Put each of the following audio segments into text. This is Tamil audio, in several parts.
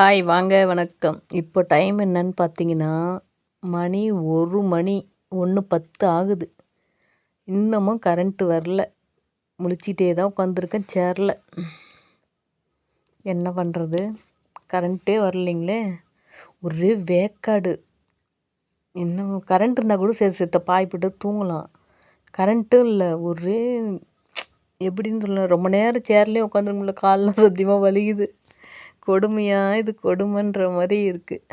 ஹாய் வாங்க வணக்கம். இப்போ டைம் என்னன்னு பார்த்தீங்கன்னா மணி ஒரு மணி ஒன்று பத்து ஆகுது. இன்னமும் கரண்ட்டு வரல. முழிச்சிட்டே தான் உட்காந்துருக்கேன் சேரில் என்ன பண்ணுறது கரண்ட்டே வரலைங்களே. ஒரே வேக்காடு. இன்னும் கரண்ட் இருந்தால் கூட சரி சித்த பாய் போட்டு தூங்கலாம். கரண்ட்டும் இல்லை ஒரே எப்படின்னு சொல்ல ரொம்ப நேரம் சேர்லேயே உட்காந்துருக்க முடியல. சத்தியமாக வலிக்குது. கொடுமையாக இது கொடுமைன்ற மாதிரி இருக்குது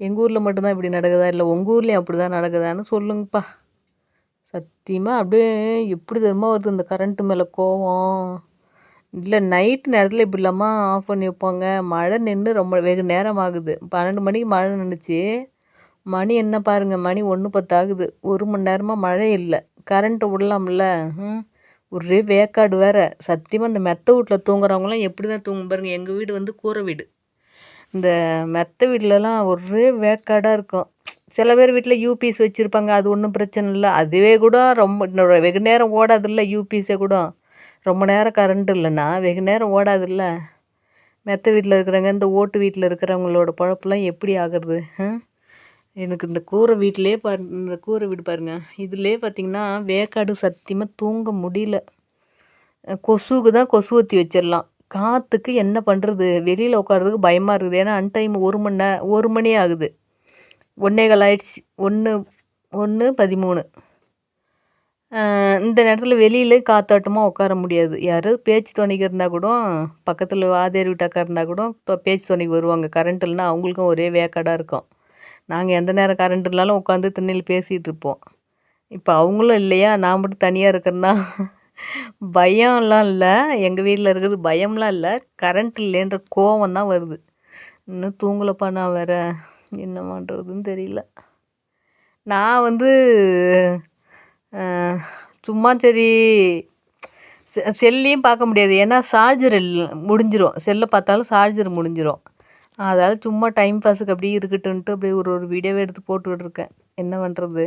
எங்கள் ஊரில் மட்டும்தான் இப்படி நடக்குதா? இல்லை உங்கள் ஊர்லேயும் அப்படி தான் நடக்குதான்னு சொல்லுங்கப்பா. சத்தியமாக அப்படியே எப்படி தெரியுமா வருது இந்த கரண்ட்டு மேலே கோவம். இல்லை நைட் நேரத்தில் இப்படி இல்லாமல் ஆஃப் பண்ணி வைப்பாங்க? மழை நின்று ரொம்ப வெகு நேரம் ஆகுது. பன்னெண்டு மணிக்கு மழை நின்றுச்சு மணி என்ன பாருங்கள் மணி ஒன்று பத்து ஆகுது. ஒரு மணி நேரமாக மழை இல்லை. கரண்ட்டு விடலாம்ல. ம். ஒரே வேக்காடு வேறு. சத்தியமாக இந்த மெத்த வீட்டில் தூங்குறவங்களாம் எப்படி தான் தூங்கும் பாருங்கள் எங்கள் வீடு வந்து கூரை வீடு. இந்த மெத்த வீட்டிலலாம் ஒரே வேக்காடாக இருக்கும். சில பேர் வீட்டில் யூபிஎஸ் வச்சுருப்பாங்க. அது ஒன்றும் பிரச்சனை இல்லை. அதுவே கூட ரொம்ப வெகு நேரம் ஓடாதில்ல யூபிஎஸ்ஸே கூட. ரொம்ப நேரம் கரண்ட் இல்லைன்னா வெகு நேரம் ஓடாதில்ல. மெத்த வீட்டில் இருக்கிறவங்க இந்த ஓட்டு வீட்டில் இருக்கிறவங்களோட பழப்பெல்லாம் எப்படி ஆகுறது? எனக்கு இந்த கூரை வீட்டிலே பாரு இந்த கூரை வீடு பாருங்கள் இதிலே பார்த்திங்கன்னா வேக்காடு சத்தியமாக தூங்க முடியல. கொசுவுக்கு தான் கொசு ஊற்றி வச்சிடலாம் காற்றுக்கு என்ன பண்ணுறது வெளியில் உட்காரதுக்கு பயமாக இருக்குது. ஏன்னா அன் டைம் ஒரு மணி நே ஒரு மணி ஆகுது. ஒன்றே கால் ஆயிடுச்சு. ஒன்று ஒன்று பதிமூணு. இந்த நேரத்தில் வெளியில் காத்தாட்டமாக உட்கார முடியாது. யார்? பேச்சு துணைக்கு இருந்தால் கூட பக்கத்தில் ஆதேர் வீட்டாக்கா இருந்தால் கூட இப்போ பேச்சு துணைக்கு வருவாங்க. கரண்ட் இல்லைன்னா அவங்களுக்கும் ஒரே வேக்காடாக இருக்கும். நாங்கள் எந்த நேரம் கரண்ட் இருந்தாலும் உட்காந்து திண்ணையில் பேசிகிட்டு இருப்போம். இப்போ அவங்களும் இல்லையா? நான் மட்டும் தனியாக இருக்கிறேன்னா? பயம்லாம் இல்லை. எங்கள் வீட்டில் இருக்கிறது பயம்லாம் இல்லை. கரண்ட் இல்லைன்ற கோவம் தான் வருது. இன்னும் தூங்கலப்பா நான் வேறு. என்ன பண்ணுறதுன்னு தெரியல. நான் வந்து சும்மா சரி செல்லையும் பார்க்க முடியாது. ஏன்னா சார்ஜர் இல்லை முடிஞ்சிடும் செல்லை பார்த்தாலும் சார்ஜர் முடிஞ்சிடும் அதாவது சும்மா டைம் பாஸுக்கு அப்படியே இருக்கட்டுன்ட்டு அப்படியே ஒரு ஒரு வீடியோவை எடுத்து போட்டுக்கிட்டு இருக்கேன் என்ன பண்ணுறது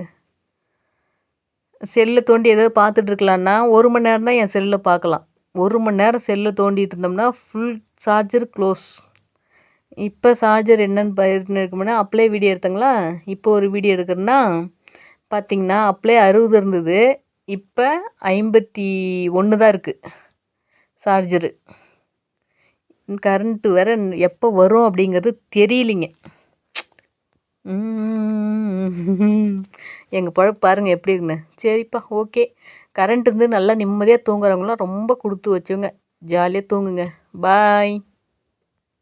செல்லை தோண்டி ஏதாவது பார்த்துட்டு இருக்கலான்னா ஒரு மணி நேரம் தான் என் செல்லை பார்க்கலாம். ஒரு மணி நேரம் செல்லை தோண்டிட்டு இருந்தோம்னா ஃபுல் சார்ஜர் க்ளோஸ் இப்போ சார்ஜர் என்னென்னு பயிர்னு இருக்குமுன்னா அப்ளை வீடியோ எடுத்தங்களா? இப்போ ஒரு வீடியோ எடுக்கிறேன்னா பார்த்திங்கன்னா அப்ளே அறுபது இருந்தது. இப்போ ஐம்பத்தி ஒன்று தான் இருக்குது சார்ஜரு கரண்ட்டு வேறு எப்போ வரும் அப்படிங்கிறது தெரியலிங்க. எங்கள் பழப்பு பாருங்கள் எப்படி இருக்குன்னு. சரிப்பா ஓகே. கரண்ட் இருந்து நல்லா நிம்மதியாக தூங்குறவங்களாம் ரொம்ப கொடுத்து வச்சுங்க. ஜாலியாக தூங்குங்க. பாய்